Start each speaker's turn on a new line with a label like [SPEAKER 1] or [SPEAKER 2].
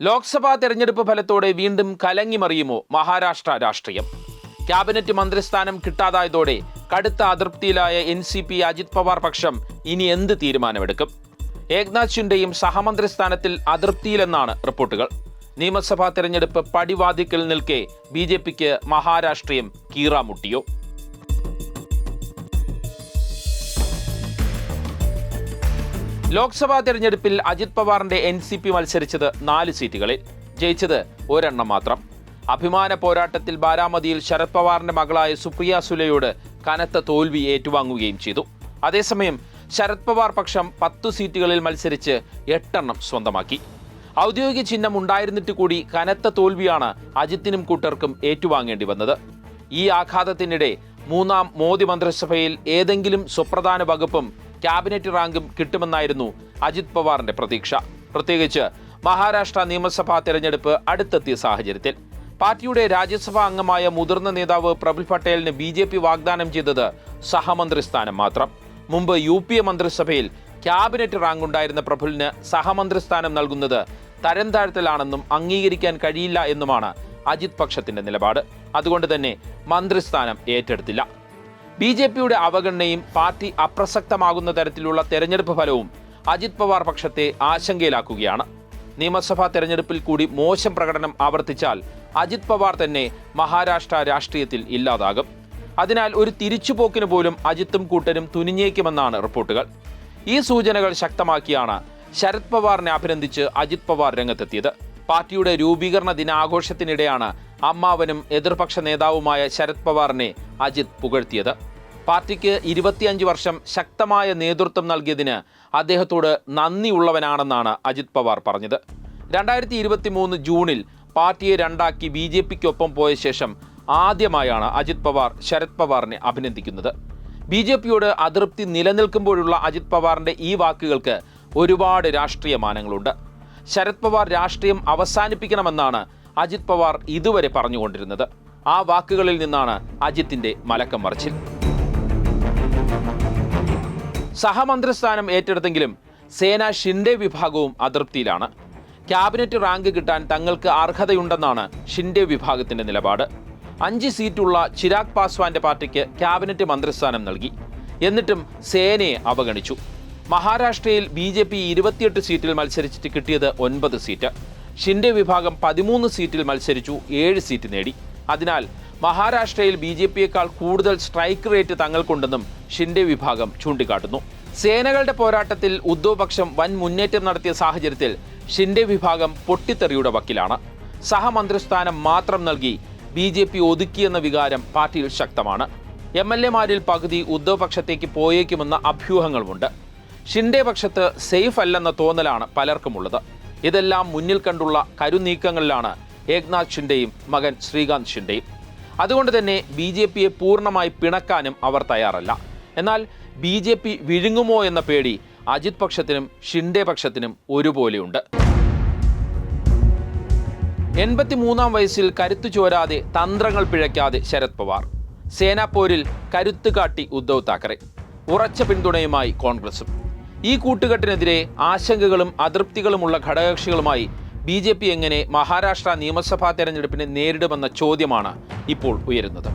[SPEAKER 1] ലോക്സഭാ തെരഞ്ഞെടുപ്പ് ഫലത്തോടെ വീണ്ടും കലങ്ങിമറിയുമോ മഹാരാഷ്ട്ര രാഷ്ട്രീയം? ക്യാബിനറ്റ് മന്ത്രിസ്ഥാനം കിട്ടാതായതോടെ കടുത്ത അതൃപ്തിയിലായ N C P Ajit Pawar പക്ഷം ഇനി എന്ത് തീരുമാനമെടുക്കും? ഏക്നാഥ് ഷിൻഡെയും സഹമന്ത്രി സ്ഥാനത്തിൽ അതൃപ്തിയിലെന്നാണ് റിപ്പോർട്ടുകൾ. നിയമസഭാ തെരഞ്ഞെടുപ്പ് പടിവാതിക്കൽ നിൽക്കെ ബി ജെ പിക്ക് മഹാരാഷ്ട്രീയം കീറാമുട്ടിയോ? ലോക്സഭാ തെരഞ്ഞെടുപ്പിൽ അജിത് പവാറിന്റെ എൻ സി പി മത്സരിച്ചത് നാല് സീറ്റുകളിൽ. ജയിച്ചത് ഒരെണ്ണം മാത്രം. അഭിമാന പോരാട്ടത്തിൽ ബാരാമതിയിൽ ശരത് പവാറിന്റെ മകളായ സുപ്രിയ സുലയോട് കനത്ത തോൽവി ഏറ്റുവാങ്ങുകയും ചെയ്തു. അതേസമയം ശരത് പവാർ പക്ഷം പത്തു സീറ്റുകളിൽ മത്സരിച്ച് എട്ടെണ്ണം സ്വന്തമാക്കി. ഔദ്യോഗിക ചിഹ്നം ഉണ്ടായിരുന്നിട്ട് കൂടി കനത്ത തോൽവിയാണ് അജിത്തിനും കൂട്ടർക്കും ഏറ്റുവാങ്ങേണ്ടി വന്നത്. ഈ ആഘാതത്തിനിടെ മൂന്നാം മോദി മന്ത്രിസഭയിൽ ഏതെങ്കിലും സുപ്രധാന വകുപ്പും ക്യാബിനറ്റ് റാങ്കും കിട്ടുമെന്നായിരുന്നു അജിത് പവാറിന്റെ പ്രതീക്ഷ. പ്രത്യേകിച്ച് മഹാരാഷ്ട്ര നിയമസഭാ തെരഞ്ഞെടുപ്പ് അടുത്തെത്തിയ സാഹചര്യത്തിൽ. പാർട്ടിയുടെ രാജ്യസഭാ അംഗമായ മുതിർന്ന നേതാവ് പ്രഫുൽ പട്ടേലിന് ബി ജെ പി വാഗ്ദാനം ചെയ്തത് സഹമന്ത്രി സ്ഥാനം മാത്രം. മുമ്പ് യു പി എ മന്ത്രിസഭയിൽ ക്യാബിനറ്റ് റാങ്ക് ഉണ്ടായിരുന്ന പ്രഫുലിന് സഹമന്ത്രി സ്ഥാനം നൽകുന്നത് തരം താഴ്ത്തലാണെന്നും അംഗീകരിക്കാൻ കഴിയില്ല എന്നുമാണ് അജിത് പക്ഷത്തിന്റെ നിലപാട്. അതുകൊണ്ട് തന്നെ മന്ത്രിസ്ഥാനം ഏറ്റെടുത്തില്ല. ബി ജെ പിയുടെ അവഗണനയും പാർട്ടി അപ്രസക്തമാകുന്ന തരത്തിലുള്ള തെരഞ്ഞെടുപ്പ് ഫലവും അജിത് പവാർ പക്ഷത്തെ ആശങ്കയിലാക്കുകയാണ്. നിയമസഭാ തെരഞ്ഞെടുപ്പിൽ കൂടി മോശം പ്രകടനം ആവർത്തിച്ചാൽ അജിത് പവാർ തന്നെ മഹാരാഷ്ട്ര രാഷ്ട്രീയത്തിൽ ഇല്ലാതാകും. അതിനാൽ ഒരു തിരിച്ചുപോക്കിന് പോലും അജിത്തും കൂട്ടരും തുനിഞ്ഞേക്കുമെന്നാണ് റിപ്പോർട്ടുകൾ. ഈ സൂചനകൾ ശക്തമാക്കിയാണ് ശരത് പവാറിനെ അഭിനന്ദിച്ച് അജിത് പവാർ രംഗത്തെത്തിയത്. പാർട്ടിയുടെ രൂപീകരണ ദിനാഘോഷത്തിനിടെയാണ് അമ്മാവനും എതിർപക്ഷ നേതാവുമായ ശരത് പവാറിനെ അജിത് പുകഴ്ത്തിയത്. പാർട്ടിക്ക് ഇരുപത്തിയഞ്ച് വർഷം ശക്തമായ നേതൃത്വം നൽകിയതിന് അദ്ദേഹത്തോട് നന്ദിയുള്ളവനാണെന്നാണ് അജിത് പവാർ പറഞ്ഞത്. രണ്ടായിരത്തി ഇരുപത്തി മൂന്ന് ജൂണിൽ പാർട്ടിയെ രണ്ടാക്കി ബി ജെ പിക്കൊപ്പം പോയ ശേഷം ആദ്യമായാണ് അജിത് പവാർ ശരത് പവാറിനെ അഭിനന്ദിക്കുന്നത്. ബി ജെ പിയോട് അതൃപ്തി നിലനിൽക്കുമ്പോഴുള്ള അജിത് പവാറിന്റെ ഈ വാക്കുകൾക്ക് ഒരുപാട് രാഷ്ട്രീയ മാനങ്ങളുണ്ട്. ശരത് പവാർ രാഷ്ട്രീയം അവസാനിപ്പിക്കണമെന്നാണ് അജിത് പവാർ ഇതുവരെ പറഞ്ഞുകൊണ്ടിരുന്നത്. ആ വാക്കുകളിൽ നിന്നാണ് അജിത്തിന്റെ മലക്കം മറിച്ചിൽ. സഹമന്ത്രിസ്ഥാനം ഏറ്റെടുത്തെങ്കിലും സേന ഷിൻഡെ വിഭാഗവും അതൃപ്തിയിലാണ്. ക്യാബിനറ്റ് റാങ്ക് കിട്ടാൻ തങ്ങൾക്ക് അർഹതയുണ്ടെന്നാണ് ഷിൻഡെ വിഭാഗത്തിന്റെ നിലപാട്. അഞ്ച് സീറ്റുള്ള ചിരാഗ് പാസ്വാന്റെ പാർട്ടിക്ക് ക്യാബിനറ്റ് മന്ത്രിസ്ഥാനം നൽകി. എന്നിട്ടും സേനയെ അവഗണിച്ചു. മഹാരാഷ്ട്രയിൽ ബി ജെ പി ഇരുപത്തിയെട്ട് സീറ്റിൽ മത്സരിച്ചിട്ട് കിട്ടിയത് ഒൻപത് സീറ്റ്. ഷിൻഡെ വിഭാഗം പതിമൂന്ന് സീറ്റിൽ മത്സരിച്ചു ഏഴ് സീറ്റ് നേടി. അതിനാൽ മഹാരാഷ്ട്രയിൽ ബി ജെ പിയേക്കാൾ കൂടുതൽ സ്ട്രൈക്ക് റേറ്റ് തങ്ങൾക്കുണ്ടെന്നും ഷിൻഡെ വിഭാഗം ചൂണ്ടിക്കാട്ടുന്നു. സേനകളുടെ പോരാട്ടത്തിൽ ഉദ്ധവ് പക്ഷം വൻ മുന്നേറ്റം നടത്തിയ സാഹചര്യത്തിൽ ഷിൻഡെ വിഭാഗം പൊട്ടിത്തെറിയുടെ വക്കിലാണ്. സഹമന്ത്രിസ്ഥാനം മാത്രം നൽകി ബി ജെ പി ഒതുക്കിയെന്ന വികാരം പാർട്ടിയിൽ ശക്തമാണ്. എം എൽ എമാരിൽ പകുതി ഉദ്ധവ് പക്ഷത്തേക്ക് പോയേക്കുമെന്ന അഭ്യൂഹങ്ങളുമുണ്ട്. ഷിൻഡെ പക്ഷത്ത് സേഫ് അല്ലെന്ന തോന്നലാണ് പലർക്കുമുള്ളത്. ഇതെല്ലാം മുന്നിൽ കണ്ടുള്ള കരുനീക്കങ്ങളിലാണ് ഏക്നാഥ് ഷിൻഡെയും മകൻ ശ്രീകാന്ത് ഷിൻഡെയും അതുകൊണ്ട് തന്നെ ബി ജെ പിയെ പൂർണമായി പിണക്കാനും അവർ തയ്യാറല്ല. എന്നാൽ ബി ജെ പി വിഴുങ്ങുമോ എന്ന പേടി അജിത് പക്ഷത്തിനും ഷിൻഡെ പക്ഷത്തിനും ഒരുപോലെയുണ്ട്. എൺപത്തിമൂന്നാം വയസ്സിൽ കരുത്തു ചോരാതെ തന്ത്രങ്ങൾ പിഴയ്ക്കാതെ ശരത് പവാർ. സേനാപ്പോരിൽ കരുത്തു കാട്ടി ഉദ്ധവ് താക്കറെ. ഉറച്ച പിന്തുണയുമായി കോൺഗ്രസും. ഈ കൂട്ടുകെട്ടിനെതിരെ ആശങ്കകളും അതൃപ്തികളുമുള്ള ഘടകകക്ഷികളുമായി ബി ജെ പി എങ്ങനെ മഹാരാഷ്ട്ര നിയമസഭാ തെരഞ്ഞെടുപ്പിനെ നേരിടുമെന്ന ചോദ്യമാണ് ഇപ്പോൾ ഉയരുന്നത്.